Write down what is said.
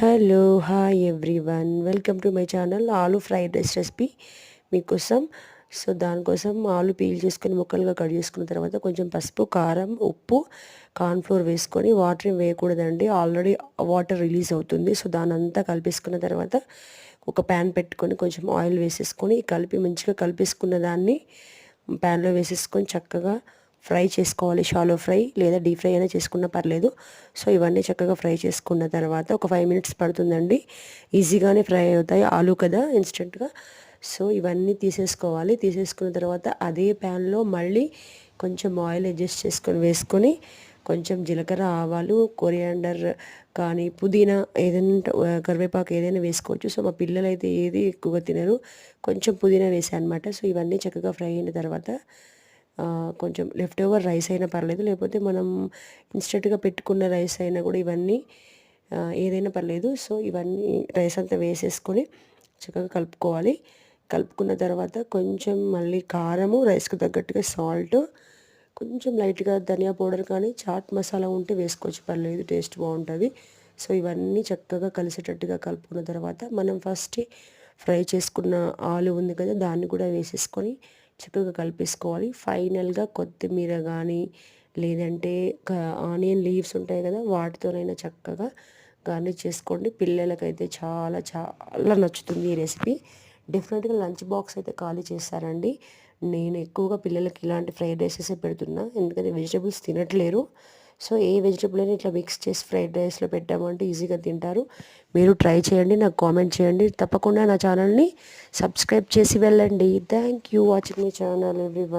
Hello hi everyone welcome to my channel aloo fried rice recipe మీకోసం so దానికోసం aloo peel చేసుకొని ముక్కలుగా cut చేసుకున్న తర్వాత కొంచెం పసుపు కారం ఉప్పు కార్న్ఫ్లోర్ వేసుకొని వాటర్ ఏం వేయకూడదండి. ఆల్రెడీ వాటర్ రిలీజ్ అవుతుంది. సో దాని అంతా కలిపేసుకున్న తర్వాత ఒక ప్యాన్ పెట్టుకొని కొంచెం ఆయిల్ వేసేసుకొని కలిపి మంచిగా కలిపేసుకున్న దాన్ని ప్యాన్లో వేసేసుకొని చక్కగా ఫ్రై చేసుకోవాలి. షాలో ఫ్రై లేదా డీప్ ఫ్రై అయినా చేసుకున్నా పర్లేదు. సో ఇవన్నీ చక్కగా ఫ్రై చేసుకున్న తర్వాత ఒక ఫైవ్ మినిట్స్ పడుతుందండి. ఈజీగానే ఫ్రై అవుతాయి. ఆలు కదా ఇన్స్టెంట్గా. సో ఇవన్నీ తీసేసుకోవాలి. తీసేసుకున్న తర్వాత అదే ప్యాన్లో మళ్ళీ కొంచెం ఆయిల్ అడ్జస్ట్ చేసుకొని వేసుకొని కొంచెం జీలకర్ర ఆవాలు కొరియాండర్ కానీ పుదీనా ఏదైనా కరివేపాకు ఏదైనా వేసుకోవచ్చు. సో మా పిల్లలు అయితే ఏది ఎక్కువగా తినరు. కొంచెం పుదీనా వేసాను అనమాట సో ఇవన్నీ చక్కగా ఫ్రై అయిన తర్వాత కొంచెం లెఫ్ట్ ఓవర్ రైస్ అయినా పర్లేదు లేకపోతే మనం ఇన్స్టెంట్గా పెట్టుకున్న రైస్ అయినా కూడా ఇవన్నీ ఏదైనా పర్లేదు. సో ఇవన్నీ రైస్ అంతా వేసేసుకొని చక్కగా కలుపుకోవాలి. కలుపుకున్న తర్వాత కొంచెం మళ్ళీ కారము రైస్కి తగ్గట్టుగా సాల్ట్ కొంచెం లైట్గా ధనియా పౌడర్ కానీ చాట్ మసాలా ఉంటే వేసుకోవచ్చు పర్లేదు టేస్ట్ బాగుంటుంది. సో ఇవన్నీ చక్కగా కలిసేటట్టుగా కలుపుకున్న తర్వాత మనం ఫస్ట్ ఫ్రై చేసుకున్న ఆలు ఉంది కదా దాన్ని కూడా వేసేసుకొని చక్కగా కలిపేసుకోవాలి. ఫైనల్గా కొత్తిమీర కానీ లేదంటే ఆనియన్ లీవ్స్ ఉంటాయి కదా వాటితోనైనా చక్కగా గార్నిష్ చేసుకోండి. పిల్లలకైతే చాలా చాలా నచ్చుతుంది ఈ రెసిపీ. డెఫినెట్గా లంచ్ బాక్స్ అయితే ఖాళీ చేస్తారండి. నేను ఎక్కువగా పిల్లలకి ఇలాంటి ఫ్రైడ్ రైసెస్ పెడుతున్నా. ఎందుకంటే వెజిటేబుల్స్ తినట్లేరు. సో ఏ వెజిటబుల్ అయినా ఇట్లా మిక్స్ చేసి ఫ్రైడ్ రైస్లో పెట్టామంటే ఈజీగా తింటారు. మీరు ట్రై చేయండి నాకు కామెంట్ చేయండి. తప్పకుండా నా ఛానల్ని సబ్స్క్రైబ్ చేసి వెళ్ళండి. Thank you watching my channel every